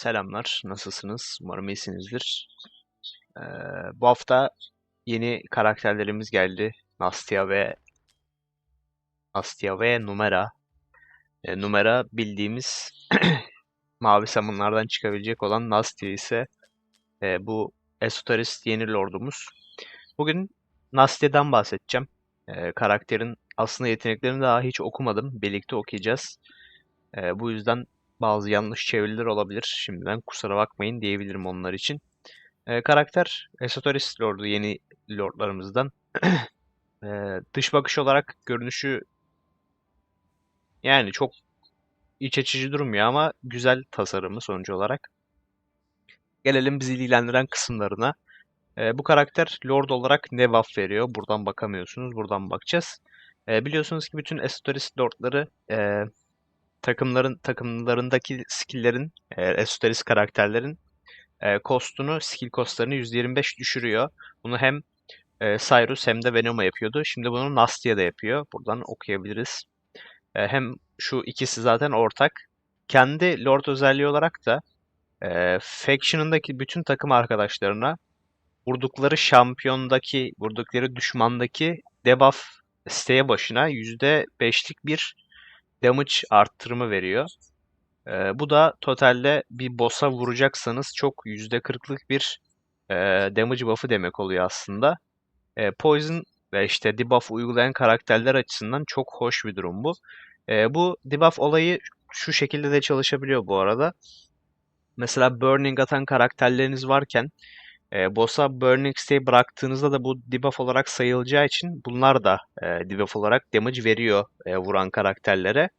Selamlar, nasılsınız? Umarım iyisinizdir. Ee, bu hafta yeni karakterlerimiz geldi. Nastia ve Nastia ve Numera. Ee, Numera bildiğimiz mavi samunlardan çıkabilecek olan Nastia ise e, bu esoterist yeni lordumuz. Bugün Nastia'dan bahsedeceğim. Ee, karakterin aslında yeteneklerini daha hiç okumadım. Birlikte okuyacağız. Ee, bu yüzden bazı yanlış çeviriler olabilir. Şimdiden kusura bakmayın diyebilirim onlar için. Ee, karakter Esoterist Lord'u yeni lordlarımızdan. Ee, dış bakış olarak görünüşü yani çok iç açıcı durmuyor ama güzel tasarımı sonucu olarak. Gelelim bizi ilgilendiren kısımlarına. Ee, bu karakter Lord olarak ne buff veriyor? Buradan bakamıyorsunuz. Buradan bakacağız. Ee, biliyorsunuz ki bütün Esoterist Lord'ları e, takımların takımlarındaki skill'lerin, e, esoterist karakterlerin e, cost'unu, skill cost'larını %25 düşürüyor. Bunu hem e, Cyrus hem de Venom'a yapıyordu. Şimdi bunu Nastia da yapıyor. Buradan okuyabiliriz. E, hem şu ikisi zaten ortak. Kendi Lord özelliği olarak da e, Faction'ındaki bütün takım arkadaşlarına vurdukları şampiyondaki, vurdukları düşmandaki debuff siteye başına %5'lik bir damage arttırımı veriyor. Ee, bu da totalde bir boss'a vuracaksanız çok %40'lık bir e, damage buff'ı demek oluyor aslında. E, Poison ve işte debuff uygulayan karakterler açısından çok hoş bir durum bu. E, bu debuff olayı şu şekilde de çalışabiliyor bu arada. Mesela burning atan karakterleriniz varken e, boss'a Burning Stay bıraktığınızda da bu debuff olarak sayılacağı için bunlar da e, debuff olarak damage veriyor e, vuran karakterlere.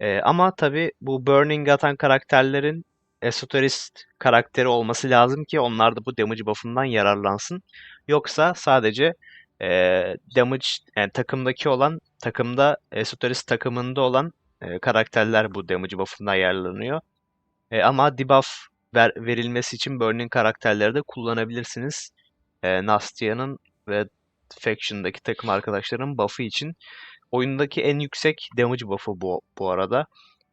E, ama tabi bu Burning atan karakterlerin Esoterist karakteri olması lazım ki onlar da bu damage buff'ından yararlansın. Yoksa sadece e, damage yani takımdaki olan takımda Esoterist takımında olan e, karakterler bu damage buff'ından yararlanıyor. E, ama debuff ver, verilmesi için Burning karakterleri de kullanabilirsiniz. E, Nastia'nın ve Faction'daki takım arkadaşlarının buff'ı için. Oyundaki en yüksek damage buff'ı bu, bu arada.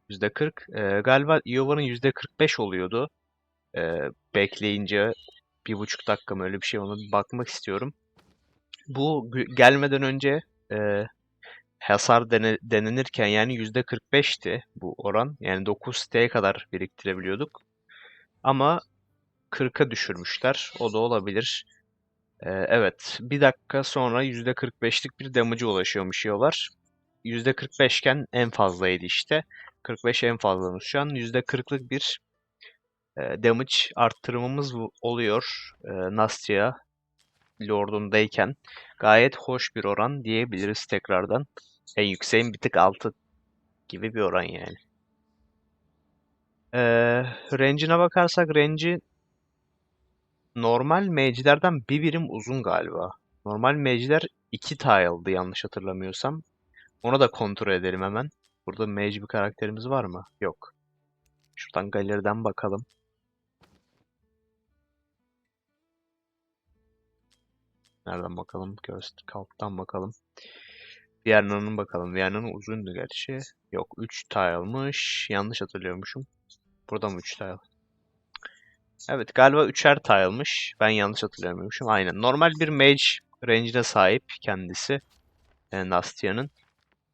%40. E, galiba Iova'nın %45 oluyordu. E, bekleyince bir buçuk dakika mı öyle bir şey ona bir bakmak istiyorum. Bu gelmeden önce e, hasar dene, denenirken yani %45'ti bu oran. Yani 9 siteye kadar biriktirebiliyorduk. Ama 40'a düşürmüşler. O da olabilir. Ee, evet. Bir dakika sonra %45'lik bir damage'a ulaşıyormuş yiyorlar. %45 iken en fazlaydı işte. 45 en fazlamız şu an. %40'lık bir e, damage arttırmamız oluyor. E, Nastia Lord'undayken. Gayet hoş bir oran diyebiliriz tekrardan. En yükseğin bir tık altı gibi bir oran yani. Ee, range'ine bakarsak range'i normal mage'lerden bir birim uzun galiba. Normal mage'ler 2 tile'dı yanlış hatırlamıyorsam. Onu da kontrol edelim hemen. Burada mage bir karakterimiz var mı? Yok. Şuradan galeriden bakalım. Nereden bakalım? Göz kalktan bakalım. Vierna'nın bakalım. Vierna'nın uzundu gerçi. Yok 3 tile'mış. Yanlış hatırlıyormuşum. Burada mı 3 tile? Evet galiba 3'er tile'mış. Ben yanlış hatırlamıyormuşum. Aynen. Normal bir mage range'ine sahip kendisi. Yani Nastia'nın.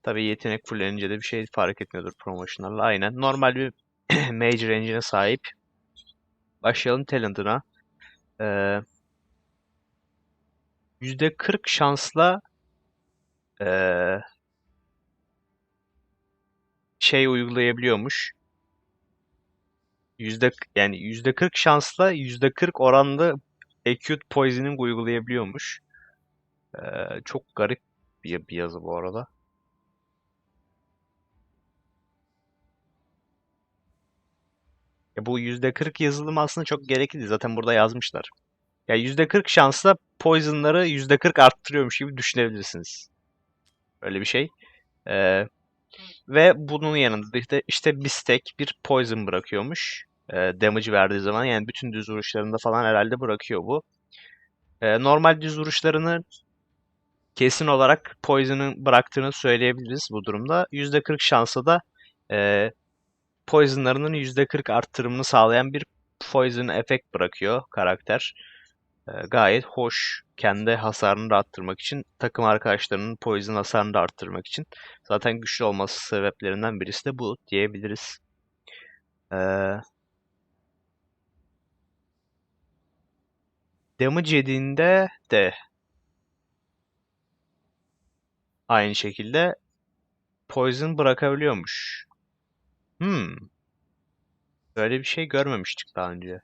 Tabi yetenek fullenince de bir şey fark etmiyordur promotionlarla. Aynen. Normal bir mage range'ine sahip. Başlayalım talent'ına. Ee, %40 şansla ee, şey uygulayabiliyormuş. Yüzde yani yüzde 40 şansla yüzde 40 oranlı acute poisoning uygulayabiliyormuş. Ee, çok garip bir, bir yazı bu arada. Ya bu yüzde 40 yazılım aslında çok gerekli. Zaten burada yazmışlar. Ya yüzde 40 şansla poisonları yüzde 40 arttırıyormuş gibi düşünebilirsiniz. Öyle bir şey. Ee, ve bunun yanında işte, işte bir stack bir poison bırakıyormuş. E, damage verdiği zaman yani bütün düz vuruşlarında falan herhalde bırakıyor bu. E, normal düz vuruşlarını kesin olarak poison'ın bıraktığını söyleyebiliriz bu durumda. %40 şansla da e, poison'larının %40 arttırımını sağlayan bir poison efekt bırakıyor karakter. Ee, gayet hoş. Kendi hasarını da arttırmak için, takım arkadaşlarının poison hasarını da arttırmak için. Zaten güçlü olması sebeplerinden birisi de bu diyebiliriz. Ee, damage yediğinde de aynı şekilde poison bırakabiliyormuş. Hmm. Böyle bir şey görmemiştik daha önce.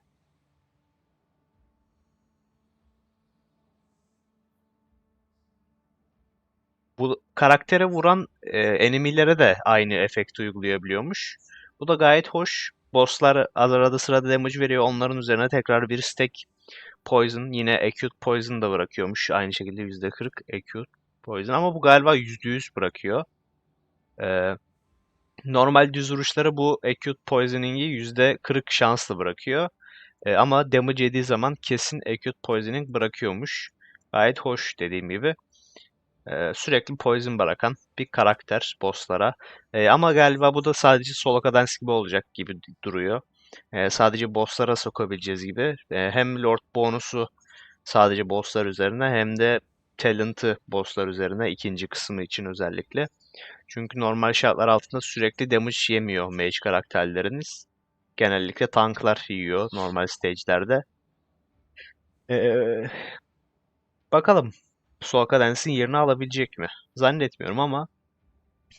Bu karaktere vuran e, enemilere de aynı efekti uygulayabiliyormuş. Bu da gayet hoş. Bosslar arada sırada damage veriyor. Onların üzerine tekrar bir stack poison. Yine acute poison da bırakıyormuş. Aynı şekilde %40 acute poison. Ama bu galiba %100 bırakıyor. Ee, normal düz vuruşları bu acute poisoning'i %40 şanslı bırakıyor. Ee, ama damage yediği zaman kesin acute poisoning bırakıyormuş. Gayet hoş dediğim gibi. Ee, sürekli poison bırakan bir karakter bosslara. Ee, ama galiba bu da sadece solo cadence gibi olacak gibi duruyor. Ee, sadece bosslara sokabileceğiz gibi. Ee, hem lord bonusu sadece bosslar üzerine hem de talent'ı bosslar üzerine ikinci kısmı için özellikle. Çünkü normal şartlar altında sürekli damage yemiyor mage karakterleriniz. Genellikle tanklar yiyor normal stage'lerde. Ee, bakalım Soul Cadence'in yerini alabilecek mi? Zannetmiyorum ama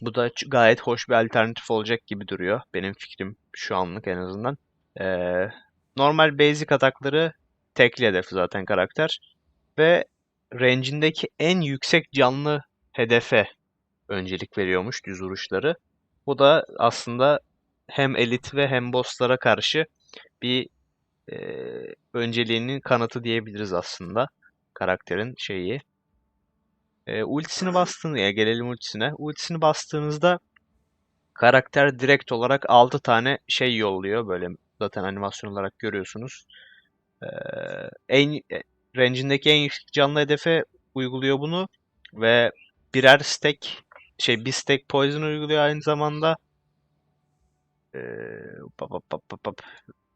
bu da gayet hoş bir alternatif olacak gibi duruyor. Benim fikrim şu anlık en azından. Ee, normal basic atakları tekli hedef zaten karakter. Ve range'indeki en yüksek canlı hedefe öncelik veriyormuş düz vuruşları. Bu da aslında hem elit ve hem bosslara karşı bir e, önceliğinin kanıtı diyebiliriz aslında karakterin şeyi. E, ultisini bastığını ya gelelim ultisine. Ultisini bastığınızda karakter direkt olarak 6 tane şey yolluyor. Böyle zaten animasyon olarak görüyorsunuz. E, en range'indeki en yüksek canlı hedefe uyguluyor bunu ve birer stack şey bir stack poison uyguluyor aynı zamanda. E, pap, pap, pap, pap.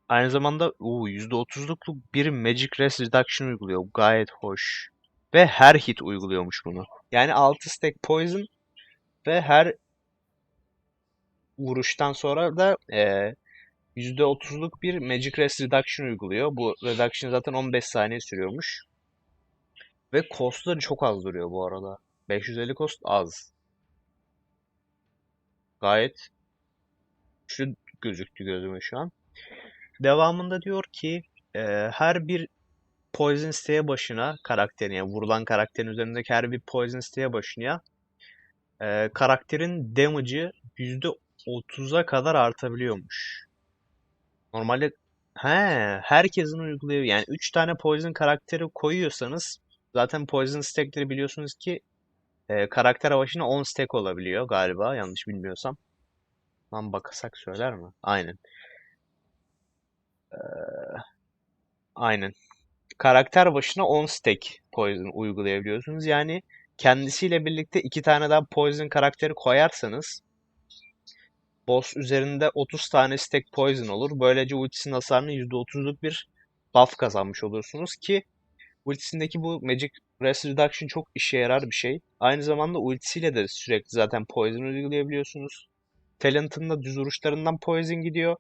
Aynı zamanda uu, %30'luk bir Magic Res Reduction uyguluyor. Gayet hoş. Ve her hit uyguluyormuş bunu. Yani 6 stack poison ve her vuruştan sonra da e, %30'luk bir Magic Res Reduction uyguluyor. Bu reduction zaten 15 saniye sürüyormuş. Ve costları çok az duruyor bu arada. 550 cost az. Gayet şu gözüktü gözüme şu an. Devamında diyor ki e, her bir poison siteye başına karakterin yani vurulan karakterin üzerindeki her bir poison siteye başına e, karakterin damage'ı %30'a kadar artabiliyormuş. Normalde he herkesin uyguluyor yani 3 tane poison karakteri koyuyorsanız zaten poison stack'leri biliyorsunuz ki e, karakter başına 10 stack olabiliyor galiba yanlış bilmiyorsam. Lan bakasak söyler mi? Aynen. Ee, aynen. Karakter başına 10 stack poison uygulayabiliyorsunuz. Yani kendisiyle birlikte iki tane daha poison karakteri koyarsanız boss üzerinde 30 tane stack poison olur. Böylece ultisinin hasarını %30'luk bir buff kazanmış olursunuz ki ultisindeki bu Magic Res Reduction çok işe yarar bir şey. Aynı zamanda ultisiyle de sürekli zaten poison uygulayabiliyorsunuz. Talent'ın da düz vuruşlarından poison gidiyor.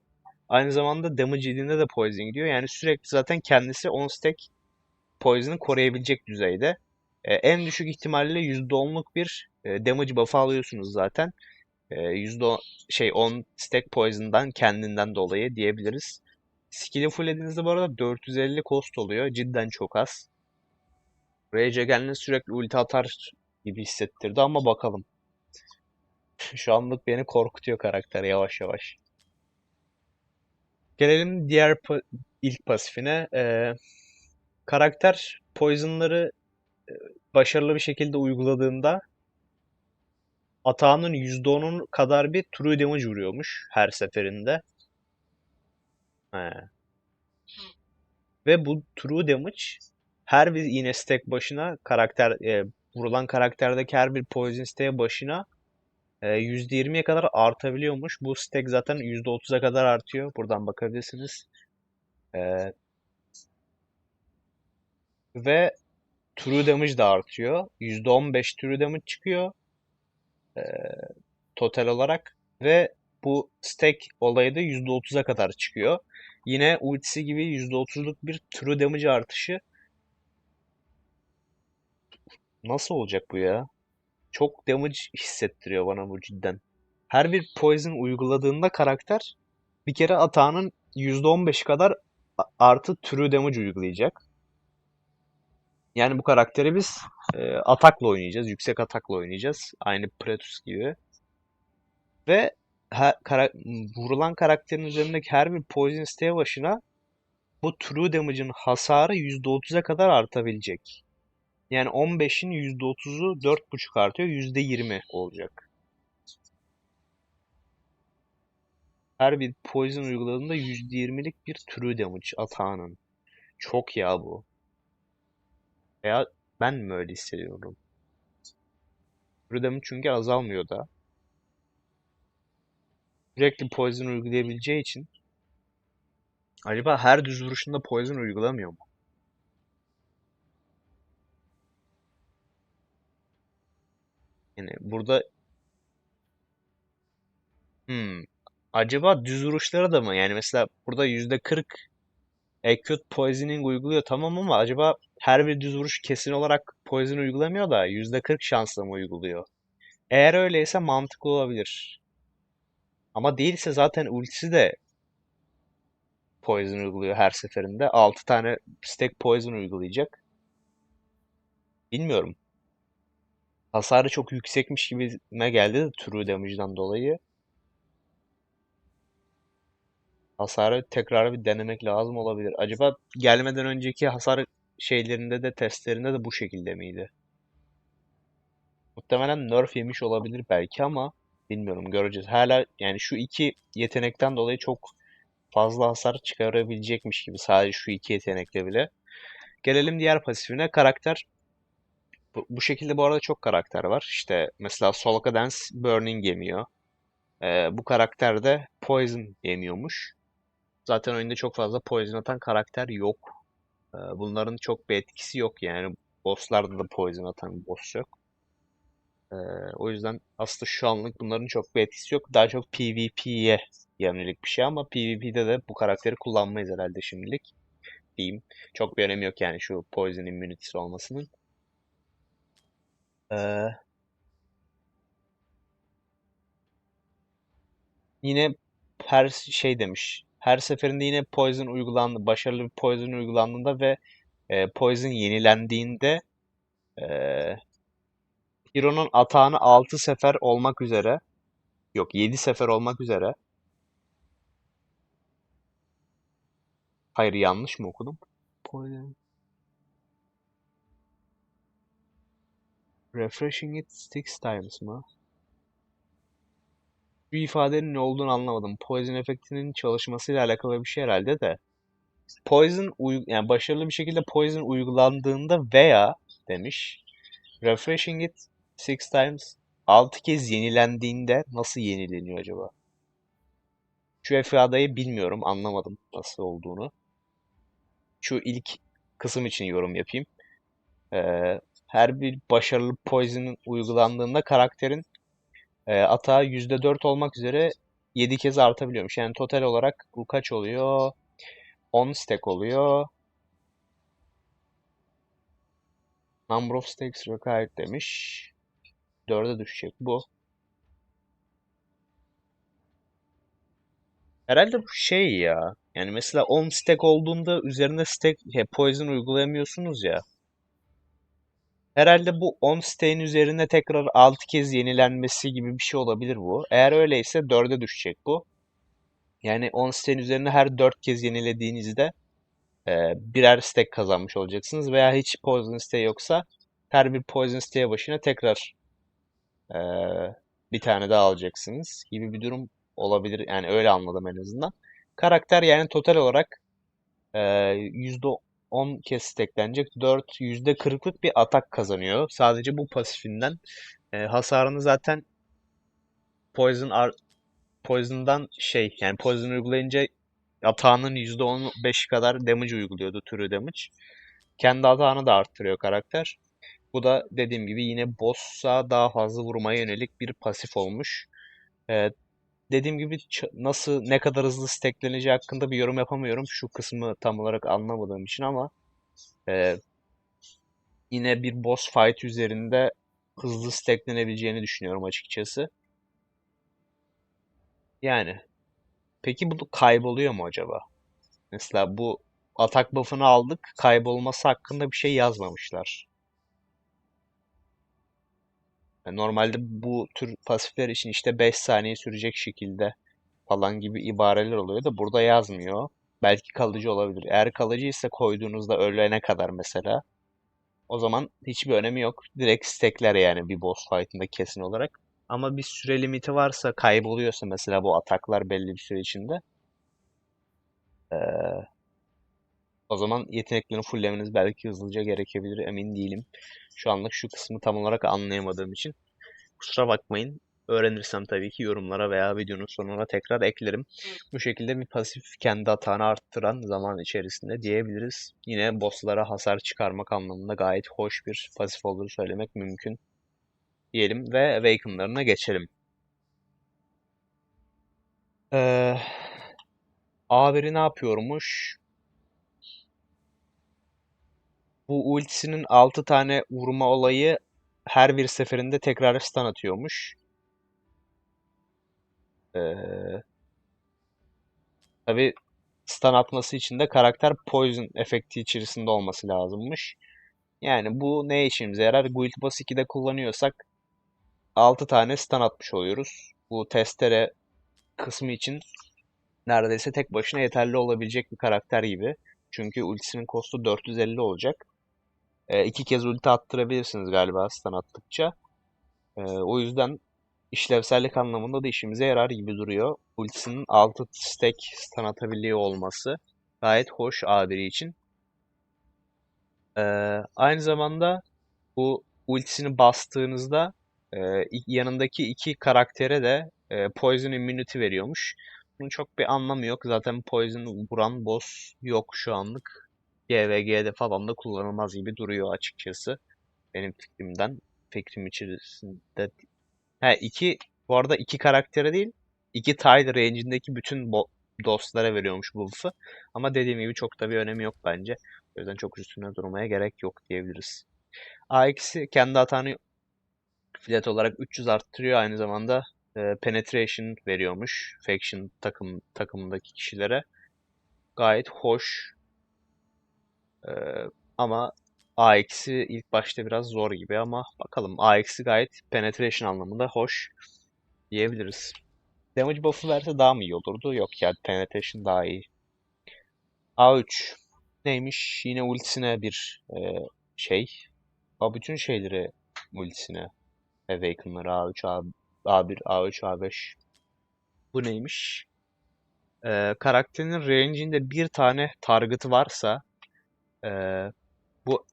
Aynı zamanda damage yediğinde de poison gidiyor. Yani sürekli zaten kendisi on stack poison'ı koruyabilecek düzeyde. Ee, en düşük ihtimalle %10'luk bir e, damage buff'ı alıyorsunuz zaten. E, %10 şey 10 stack poison'dan kendinden dolayı diyebiliriz. Skill'i fulllediğinizde bu arada 450 cost oluyor. Cidden çok az. Rage Against'le sürekli ulti atar gibi hissettirdi ama bakalım. Şu anlık beni korkutuyor karakter yavaş yavaş. Gelelim diğer pa- ilk pasifine. Ee, karakter poison'ları e, başarılı bir şekilde uyguladığında atağının %10'un kadar bir true damage vuruyormuş her seferinde. He. Ve bu true damage her bir yine stack başına karakter e, vurulan karakterdeki her bir poison stack başına %20'ye kadar artabiliyormuş. Bu stack zaten %30'a kadar artıyor. Buradan bakabilirsiniz. Ee, ve true damage da artıyor. %15 true damage çıkıyor ee, total olarak ve bu stack olayı da %30'a kadar çıkıyor. Yine ultisi gibi %30'luk bir true damage artışı. Nasıl olacak bu ya? Çok damage hissettiriyor bana bu cidden. Her bir poison uyguladığında karakter bir kere atağının %15 kadar artı true damage uygulayacak. Yani bu karakteri biz e, atakla oynayacağız. Yüksek atakla oynayacağız. Aynı Pretus gibi. Ve her, kara- vurulan karakterin üzerindeki her bir poison stay başına bu true damage'ın hasarı %30'a kadar artabilecek. Yani 15'in %30'u 4.5 artıyor. %20 olacak. Her bir poison uyguladığında %20'lik bir true damage atağının. Çok ya bu. Veya ben mi öyle hissediyorum? True damage çünkü azalmıyor da. Sürekli poison uygulayabileceği için acaba her düz vuruşunda poison uygulamıyor mu? Yani burada hmm, acaba düz vuruşlara da mı? Yani mesela burada %40 acute poisoning uyguluyor tamam ama acaba her bir düz vuruş kesin olarak poison uygulamıyor da %40 şansla mı uyguluyor? Eğer öyleyse mantıklı olabilir. Ama değilse zaten ultisi de poison uyguluyor her seferinde. 6 tane stack poison uygulayacak. Bilmiyorum. Hasarı çok yüksekmiş gibime geldi de true damage'dan dolayı. Hasarı tekrar bir denemek lazım olabilir. Acaba gelmeden önceki hasar şeylerinde de testlerinde de bu şekilde miydi? Muhtemelen nerf yemiş olabilir belki ama bilmiyorum göreceğiz. Hala yani şu iki yetenekten dolayı çok fazla hasar çıkarabilecekmiş gibi sadece şu iki yetenekle bile. Gelelim diğer pasifine. Karakter bu, şekilde bu arada çok karakter var. İşte mesela Solka Dance Burning yemiyor. Ee, bu karakter de Poison yemiyormuş. Zaten oyunda çok fazla Poison atan karakter yok. Ee, bunların çok bir etkisi yok yani. Bosslarda da Poison atan boss yok. Ee, o yüzden aslında şu anlık bunların çok bir etkisi yok. Daha çok PvP'ye yönelik bir şey ama PvP'de de bu karakteri kullanmayız herhalde şimdilik. Diyeyim. Çok bir önemi yok yani şu Poison immunity'si olmasının. Ee, yine her şey demiş. Her seferinde yine poison uygulandı, başarılı bir poison uygulandığında ve e, poison yenilendiğinde e, Hero'nun atağını 6 sefer olmak üzere yok 7 sefer olmak üzere Hayır yanlış mı okudum? Poison. Refreshing it six times mı? Bu ifadenin ne olduğunu anlamadım. Poison efektinin çalışmasıyla alakalı bir şey herhalde de. Poison yani başarılı bir şekilde poison uygulandığında veya demiş. Refreshing it six times 6 kez yenilendiğinde nasıl yenileniyor acaba? Şu ifadeyi bilmiyorum, anlamadım nasıl olduğunu. Şu ilk kısım için yorum yapayım. Ee, her bir başarılı poison uygulandığında karakterin e, atağı %4 olmak üzere 7 kez artabiliyormuş. Yani total olarak bu kaç oluyor? 10 stack oluyor. Number of stacks required demiş. 4'e düşecek bu. Herhalde bu şey ya. Yani mesela 10 stack olduğunda üzerine stack he, poison uygulayamıyorsunuz ya. Herhalde bu 10 stack'in üzerine tekrar 6 kez yenilenmesi gibi bir şey olabilir bu. Eğer öyleyse 4'e düşecek bu. Yani 10 stack'in üzerine her 4 kez yenilediğinizde e, birer stack kazanmış olacaksınız. Veya hiç poison stack yoksa her bir poison stack başına tekrar e, bir tane daha alacaksınız gibi bir durum olabilir. Yani öyle anladım en azından. Karakter yani total olarak e, %10 kez stacklenecek 4 %40'lık bir atak kazanıyor. Sadece bu pasifinden. E, hasarını zaten Poison ar Poison'dan şey yani Poison uygulayınca atağının %15 kadar damage uyguluyordu türü damage. Kendi atağını da arttırıyor karakter. Bu da dediğim gibi yine boss'a daha fazla vurmaya yönelik bir pasif olmuş. Ee, dediğim gibi nasıl ne kadar hızlı stackleneceği hakkında bir yorum yapamıyorum. Şu kısmı tam olarak anlamadığım için ama e, yine bir boss fight üzerinde hızlı stacklenebileceğini düşünüyorum açıkçası. Yani peki bu kayboluyor mu acaba? Mesela bu atak buff'ını aldık. Kaybolması hakkında bir şey yazmamışlar. Normalde bu tür pasifler için işte 5 saniye sürecek şekilde falan gibi ibareler oluyor da burada yazmıyor. Belki kalıcı olabilir. Eğer kalıcı ise koyduğunuzda ölene kadar mesela o zaman hiçbir önemi yok. Direkt stackler yani bir boss fight'ında kesin olarak. Ama bir süre limiti varsa kayboluyorsa mesela bu ataklar belli bir süre içinde ee, o zaman yeteneklerini fulllemeniz belki hızlıca gerekebilir emin değilim. Şu anlık şu kısmı tam olarak anlayamadığım için kusura bakmayın. Öğrenirsem tabii ki yorumlara veya videonun sonuna tekrar eklerim. Bu şekilde bir pasif kendi hatanı arttıran zaman içerisinde diyebiliriz. Yine bosslara hasar çıkarmak anlamında gayet hoş bir pasif olduğunu söylemek mümkün. Diyelim ve Awaken'larına geçelim. Ee, A1'i ne yapıyormuş? Bu ultisinin 6 tane vurma olayı her bir seferinde tekrar stun atıyormuş. Ee, tabii stun atması için de karakter poison efekti içerisinde olması lazımmış. Yani bu ne işimize yarar? Guild Boss 2'de kullanıyorsak 6 tane stun atmış oluyoruz. Bu testere kısmı için neredeyse tek başına yeterli olabilecek bir karakter gibi. Çünkü ultisinin kostu 450 olacak. E, iki kez ulti attırabilirsiniz galiba stun attıkça. E, o yüzden işlevsellik anlamında da işimize yarar gibi duruyor. Ultisinin 6 stack stun atabiliyor olması gayet hoş A1 için. E, aynı zamanda bu ultisini bastığınızda e, yanındaki iki karaktere de e, Poison Immunity veriyormuş. Bunun çok bir anlamı yok. Zaten Poison vuran boss yok şu anlık. GVG'de falan da kullanılmaz gibi duruyor açıkçası. Benim fikrimden. Fikrim içerisinde. He iki bu arada iki karaktere değil iki tile range'indeki bütün dostlara veriyormuş bu buff'ı. Ama dediğim gibi çok da bir önemi yok bence. O yüzden çok üstüne durmaya gerek yok diyebiliriz. A2'si kendi hatanı flat olarak 300 arttırıyor. Aynı zamanda e, penetration veriyormuş faction takım takımındaki kişilere. Gayet hoş ee, ama AX'i ilk başta biraz zor gibi ama bakalım. AX'i gayet penetration anlamında hoş diyebiliriz. Damage buff'ı verse daha mı iyi olurdu? Yok ya penetration daha iyi. A3 neymiş? Yine ultisine bir e, şey. A bütün şeyleri ultisine. Awaken'ları A3, A, A1, A3, A5. Bu neymiş? Ee, karakterin range'inde bir tane target'ı varsa ee, bu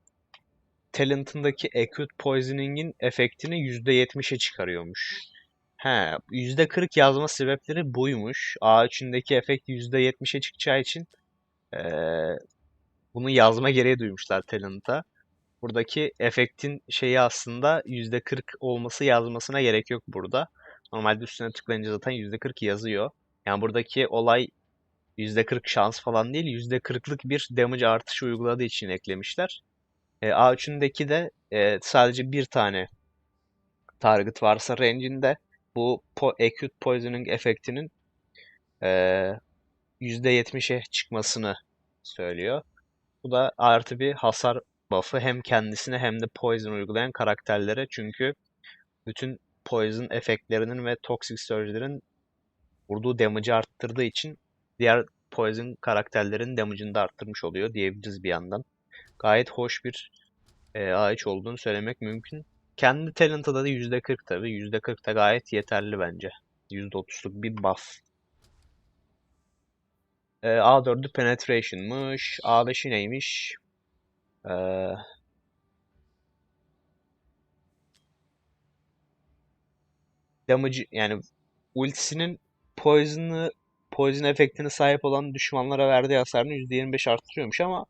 Talent'ındaki Acute Poisoning'in efektini %70'e çıkarıyormuş. He, %40 yazma sebepleri buymuş. A3'ündeki efekt %70'e çıkacağı için ee, bunu yazma gereği duymuşlar Talent'a. Buradaki efektin şeyi aslında %40 olması yazmasına gerek yok burada. Normalde üstüne tıklayınca zaten %40 yazıyor. Yani buradaki olay %40 şans falan değil %40'lık bir damage artışı uyguladığı için eklemişler. E, A3'ündeki de e, sadece bir tane target varsa range'inde bu po acute poisoning efektinin e, %70'e çıkmasını söylüyor. Bu da artı bir hasar buff'ı hem kendisine hem de poison uygulayan karakterlere çünkü bütün poison efektlerinin ve toxic surge'lerin vurduğu damage'ı arttırdığı için diğer Poison karakterlerin damage'ını da arttırmış oluyor diyebiliriz bir yandan. Gayet hoş bir e, ağaç olduğunu söylemek mümkün. Kendi talent'ı da %40 tabi. %40 da gayet yeterli bence. %30'luk bir buff. E, A4'ü penetration'mış. A5'i neymiş? E, damage yani ultisinin poison'ı Poison efektine sahip olan düşmanlara verdiği hasarını %25 arttırıyormuş ama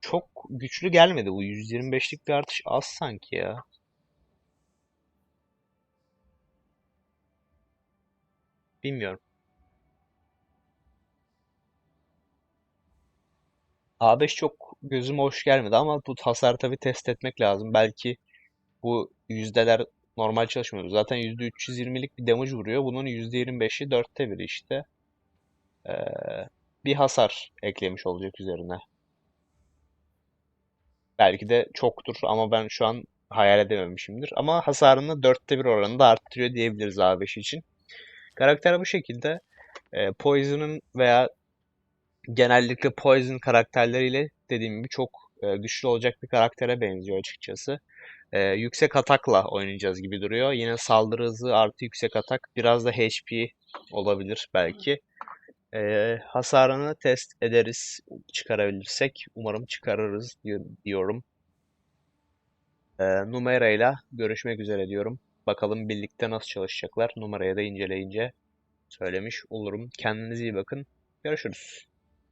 çok güçlü gelmedi bu. 125'lik bir artış az sanki ya. Bilmiyorum. A5 çok gözüme hoş gelmedi ama bu hasar tabii test etmek lazım. Belki bu yüzdeler normal çalışmıyor. Zaten %320'lik bir damage vuruyor. Bunun %25'i dörtte biri işte. Ee, bir hasar eklemiş olacak üzerine. Belki de çoktur ama ben şu an hayal edememişimdir. Ama hasarını dörtte bir oranında arttırıyor diyebiliriz A5 için. Karakter bu şekilde. Ee, Poison'ın veya genellikle Poison karakterleriyle dediğim gibi çok e, güçlü olacak bir karaktere benziyor açıkçası. E, yüksek atakla oynayacağız gibi duruyor. Yine saldırı hızı artı yüksek atak. Biraz da HP olabilir belki. E, hasarını test ederiz çıkarabilirsek. Umarım çıkarırız diyorum. E, numarayla görüşmek üzere diyorum. Bakalım birlikte nasıl çalışacaklar. Numarayı da inceleyince söylemiş olurum. Kendinize iyi bakın. Görüşürüz.